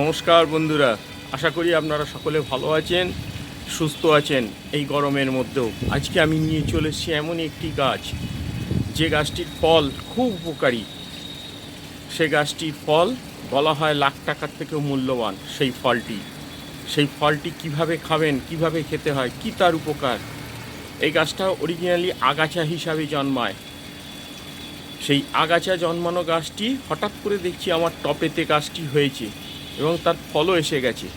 নমস্কার বন্ধুরা, আশা করি আপনারা সকলে ভালো আছেন, সুস্থ আছেন এই গরমের মধ্যেও। আজকে আমি নিয়ে চলে এসেছি এমন একটি গাছ, যে গাছটির ফল খুব উপকারী। সে গাছটির ফল বলা হয় লাখ টাকার থেকেও মূল্যবান সেই ফলটি। সেই ফলটি কীভাবে খাবেন, কীভাবে খেতে হয়, কি তার উপকার? এই গাছটা অরিজিনালি আগাছা হিসাবে জন্মায়। সেই আগাছা জন্মানো গাছটি হঠাৎ করে দেখছি আমার টপেতে গাছটি হয়েছে। এবং তার ফলও এসে গেছে।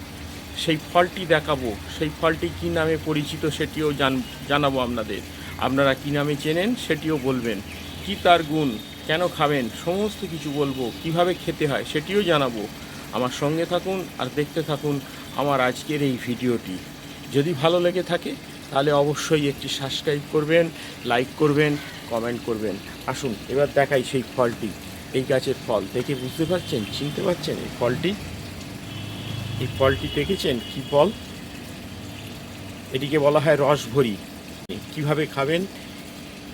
সেই ফলটি দেখাবো। সেই ফলটি কী নামে পরিচিত সেটিও জান, জানাব আপনাদের। আপনারা কী নামে চেনেন সেটিও বলবেন। কি তার গুণ? কেন খাবেন? সমস্ত কিছু বলব। কীভাবে খেতে হয় সেটিও জানাব। আমার সঙ্গে থাকুন আর দেখতে থাকুন আমার আজকের এই ভিডিওটি। যদি ভালো লেগে থাকে, তাহলে অবশ্যই একটি সাবস্ক্রাইব করবেন লাইক করবেন কমেন্ট করবেন। আসুন, এবার দেখাই সেই ফলটি। এই গাছের ফল। দেখে বুঝতে পারছেন? চিনতে পারছেন এই ফলটি? এই ফলটি দেখেছেন? কি ফল? এটিকে বলা হয় রসভরি। কীভাবে খাবেন?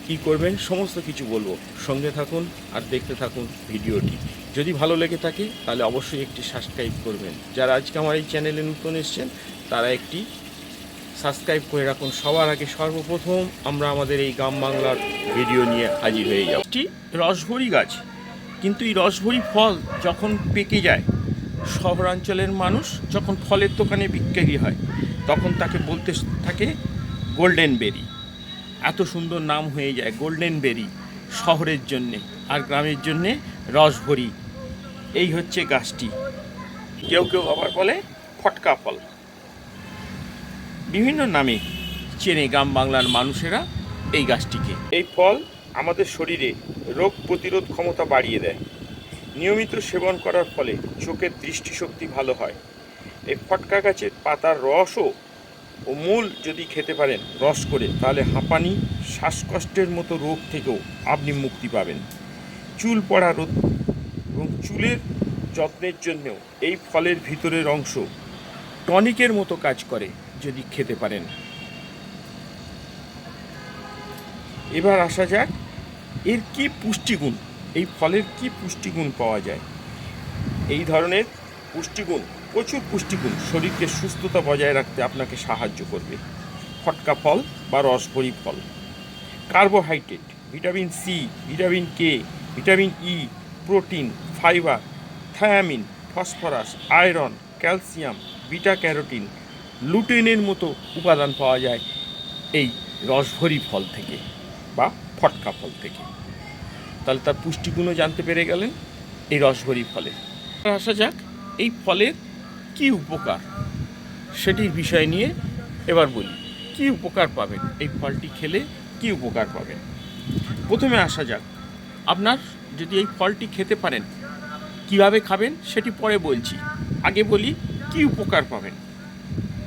কি করবেন? সমস্ত কিছু বলব। সঙ্গে থাকুন আর দেখতে থাকুন ভিডিওটি। যদি ভালো লেগে থাকে, তাহলে অবশ্যই একটি সাবস্ক্রাইব করবেন। যারা আজকে আমার এই চ্যানেলে নতুন এসছেন, তারা একটি সাবস্ক্রাইব করে রাখুন। সবার আগে সর্বপ্রথম আমরা আমাদের এই গ্রাম বাংলার ভিডিও নিয়ে হাজির হয়ে যাব। একটি রসভরি গাছ। কিন্তু এই রসভরি ফল যখন পেকে যায় শহরাঞ্চলের মানুষ যখন ফলের দোকানে বিক্রি হয়, তখন তাকে বলতে থাকে গোল্ডেন বেরি এত সুন্দর নাম হয়ে যায় গোল্ডেন বেরি শহরের জন্যে আর গ্রামের জন্যে রসভরি। এই হচ্ছে গাছটি। কেউ কেউ আবার বলে ফটকা ফল। বিভিন্ন নামে চেনে গ্রাম বাংলার মানুষেরা এই গাছটিকে। এই ফল আমাদের শরীরে রোগ প্রতিরোধ ক্ষমতা বাড়িয়ে দেয়। নিয়মিত সেবন করার ফলে চোখের দৃষ্টিশক্তি ভালো হয়। এই ফটকা গাছের পাতার রসও ও মূল যদি খেতে পারেন রস করে, তাহলে হাঁপানি, শ্বাসকষ্টের মতো রোগ থেকেও আপনি মুক্তি পাবেন। চুল পড়া রোদ এবং চুলের যত্নের জন্যও এই ফলের ভিতরের অংশ টনিকের মতো কাজ করে যদি খেতে পারেন। এবার আসা যাক, এর কি পুষ্টিগুণ? এই ফলের কি পুষ্টিগুণ পাওয়া যায়? এই ধরনের পুষ্টিগুণ, প্রচুর পুষ্টিগুণ শরীরকে সুস্থতা বজায় রাখতে আপনাকে সাহায্য করবে। ফটকা ফল বা রসভরি ফল। Carbohydrate, vitamin C vitamin K vitamin E protein, fibre, thiamine, phosphorus, iron, calcium, beta carotene, লুটেনের মতো উপাদান পাওয়া যায় এই রসভরি ফল থেকে বা ফটকা ফল থেকে। তাহলে তার পুষ্টিগুণও জানতে পেরে গেলেন এই রসভরি ফলে। আসা যাক এই ফলের কি উপকার, সেটির বিষয় নিয়ে এবার বলি। কি উপকার পাবেন এই ফলটি খেলে, কি উপকার পাবেন? প্রথমে আসা যাক, আপনার যদি এই ফলটি খেতে পারেন, কীভাবে খাবেন সেটি পরে বলছি। আগে বলি, কি উপকার পাবেন?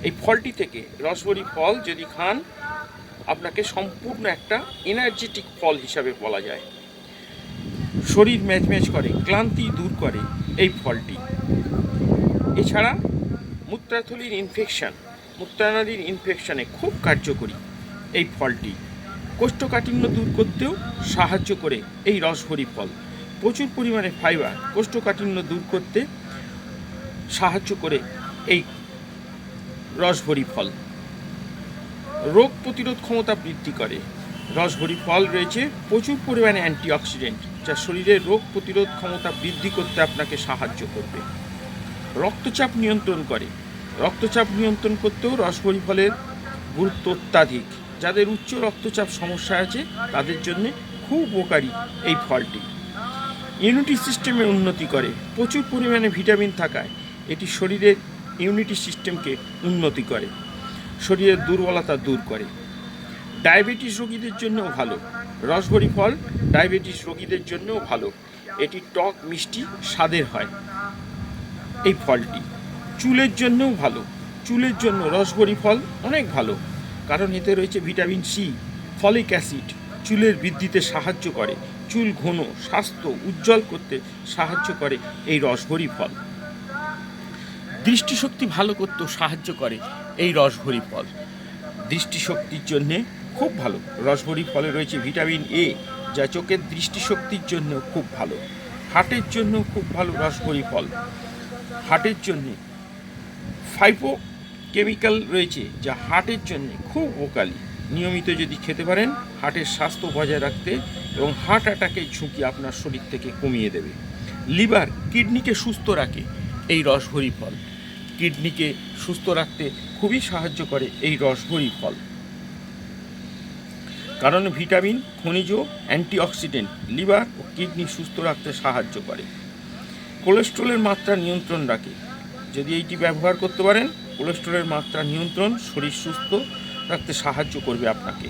এই ফলটি থেকে রসবরি ফল যদি খান, আপনাকে সম্পূর্ণ একটা এনার্জেটিক ফল হিসাবে বলা যায়। শরীর ম্যাচম্যাচ করে, ক্লান্তি দূর করে এই ফলটি। এছাড়া মূত্রাথলির ইনফেকশান মূত্রানালীর ইনফেকশানে খুব কার্যকরী এই ফলটি। কোষ্ঠকাঠিন্য দূর করতেও সাহায্য করে এই রসভরি ফল। প্রচুর পরিমাণে ফাইবার কোষ্ঠকাঠিন্য দূর করতে সাহায্য করে এই রসভরি ফল। রোগ প্রতিরোধ ক্ষমতা বৃদ্ধি করে। রসভরি ফল রয়েছে, প্রচুর পরিমাণে অ্যান্টিঅক্সিডেন্ট যা শরীরের রোগ প্রতিরোধ ক্ষমতা বৃদ্ধি করতে আপনাকে সাহায্য করবে। রক্তচাপ নিয়ন্ত্রণ করে। রক্তচাপ নিয়ন্ত্রণ করতেও রসভরি ফলের গুরুত্ব অত্যাধিক। যাদের উচ্চ রক্তচাপ সমস্যা আছে, তাদের জন্য খুব উপকারী এই ফলটি। ইমিউনিটি সিস্টেমের উন্নতি করে। প্রচুর পরিমাণে ভিটামিন থাকায় এটি শরীরের ইমিউনিটি সিস্টেমকে উন্নতি করে। শরীরের দুর্বলতা দূর করে। ডায়াবেটিস রোগীদের জন্যও ভালো। রসভরি ফল ডায়াবেটিস রোগীদের জন্যও ভালো। এটি টক মিষ্টি স্বাদের হয়। এই ফলটি চুলের জন্যও ভালো। চুলের জন্য রসভরি ফল অনেক ভালো, কারণ এতে রয়েছে ভিটামিন সি, ফলিক অ্যাসিড। চুলের বৃদ্ধিতে সাহায্য করে। চুল ঘন, স্বাস্থ্য উজ্জ্বল করতে সাহায্য করে এই রসভরি ফল। দৃষ্টিশক্তি ভালো করতেও সাহায্য করে এই রসভরি ফল। দৃষ্টিশক্তির জন্যে খুব ভালো। রসভরি ফলে রয়েছে ভিটামিন এ যা চোখের দৃষ্টিশক্তির জন্য খুব ভালো। হার্টের জন্য খুব ভালো রসভরি ফল। হার্টের জন্যে ফাইপো কেমিক্যাল রয়েছে, যা হার্টের জন্য খুব উপকারী। নিয়মিত যদি খেতে পারেন, হার্টের স্বাস্থ্য বজায় রাখতে এবং হার্ট অ্যাটাকের ঝুঁকি আপনার শরীর থেকে কমিয়ে দেবে। লিভার কিডনিকে সুস্থ রাখে এই রসভরি ফল। কিডনিকে সুস্থ রাখতে খুবই সাহায্য করে এই রসভরি ফল। কারণ ভিটামিন, খনিজ, অ্যান্টিঅক্সিডেন্ট, লিভার ও কিডনি সুস্থ রাখতে সাহায্য করে। কোলেস্ট্রলের মাত্রা নিয়ন্ত্রণ রাখে। যদি এইটি ব্যবহার করতে পারেন, কোলেস্ট্রলের মাত্রা নিয়ন্ত্রণ, শরীর সুস্থ রাখতে সাহায্য করবে আপনাকে।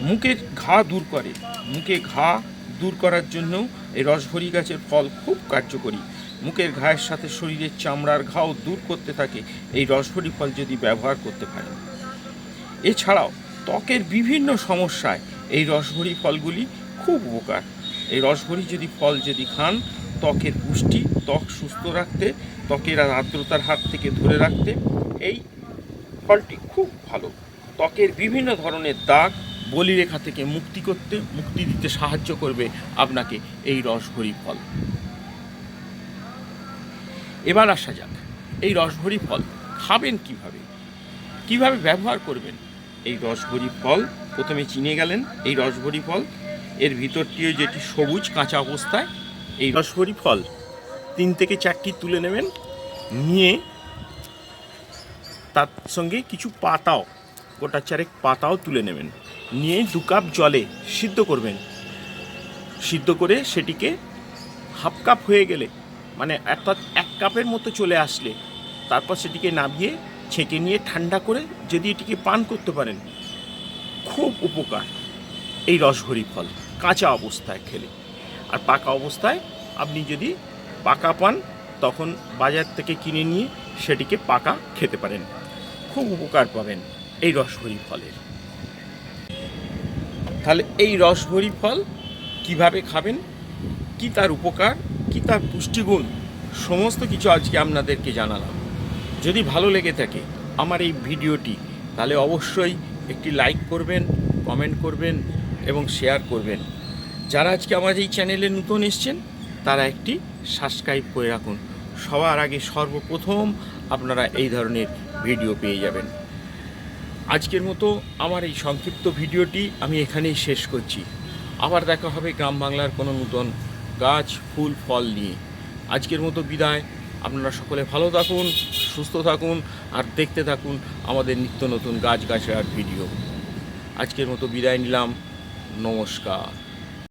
মুখের ঘা দূর করে। মুখে ঘা দূর করার জন্য এই রসভরি গাছের ফল খুব কার্যকরী। মুখের ঘায়ের সাথে শরীরের চামড়ার ঘাও দূর করতে থাকে। এই রসভরি ফল যদি ব্যবহার করতে পারেন। এছাড়াও ত্বকের বিভিন্ন সমস্যায় এই রসভরি ফলগুলি খুব উপকার। এই রসভরি যদি ফল যদি খান, ত্বকের পুষ্টি, ত্বক সুস্থ রাখতে, ত্বকের আর্দ্রতার হাত থেকে ধরে রাখতে এই ফলটি খুব ভালো। ত্বকের বিভিন্ন ধরনের দাগ বলিরেখা থেকে মুক্তি করতে, মুক্তি দিতে সাহায্য করবে আপনাকে এই রসভরি ফল। এবার আসা যাক, এই রসভরি ফল খাবেন কীভাবে? কীভাবে ব্যবহার করবেন? এই রসভরি ফল প্রথমে চিনে গেলেন, এই রসভরি ফল, এর ভিতরটিও যেটি সবুজ কাঁচা অবস্থায়, এই রসভরি ফল তিন থেকে চারটি তুলে নেবেন, নিয়ে তার সঙ্গে কিছু পাতাও, গোটা চারেক পাতাও তুলে নেবেন, নিয়ে দু কাপ জলে সিদ্ধ করবেন। সিদ্ধ করে সেটিকে হাফ কাপ হয়ে গেলে মানে অর্থাৎ এক কাপের মতো চলে আসলে, তারপর সেটিকে নামিয়ে ছেঁকে নিয়ে ঠান্ডা করে যদি এটিকে পান করতে পারেন, খুব উপকার। এই রসভরি ফল কাঁচা অবস্থায় খেলে। আর পাকা অবস্থায় আপনি যদি পাকা পান, তখন বাজার থেকে কিনে নিয়ে সেটিকে পাকা খেতে পারেন। খুব উপকার পাবেন এই রসভরি ফলের। তাহলে এই রসভরি ফল কীভাবে খাবেন? কি তার উপকার? কি তার পুষ্টিগুণ? সমস্ত কিছু আজকে আপনাদেরকে জানালাম। যদি ভালো লেগে থাকে আমার এই ভিডিওটি, তাহলে অবশ্যই একটি লাইক করবেন, কমেন্ট করবেন এবং শেয়ার করবেন। যারা আজকে আমার এই চ্যানেলে নতুন এসছেন, তারা একটি সাবস্ক্রাইব করে রাখুন। সবার আগে সর্বপ্রথম আপনারা এই ধরনের ভিডিও পেয়ে যাবেন। আজকের মতো আমার এই সংক্ষিপ্ত ভিডিওটি আমি এখানেই শেষ করছি। আবার দেখা হবে গ্রাম বাংলার কোনো নতুন গাছ, ফুল, ফল নিয়ে। আজকের মতো বিদায়। আপনারা সকলে ভালো থাকুন, সুস্থ থাকুন, আর দেখতে থাকুন আমাদের নিত্য নতুন গাছ, গাছের ভিডিও। আজকের মতো বিদায় নিলাম। নমস্কার।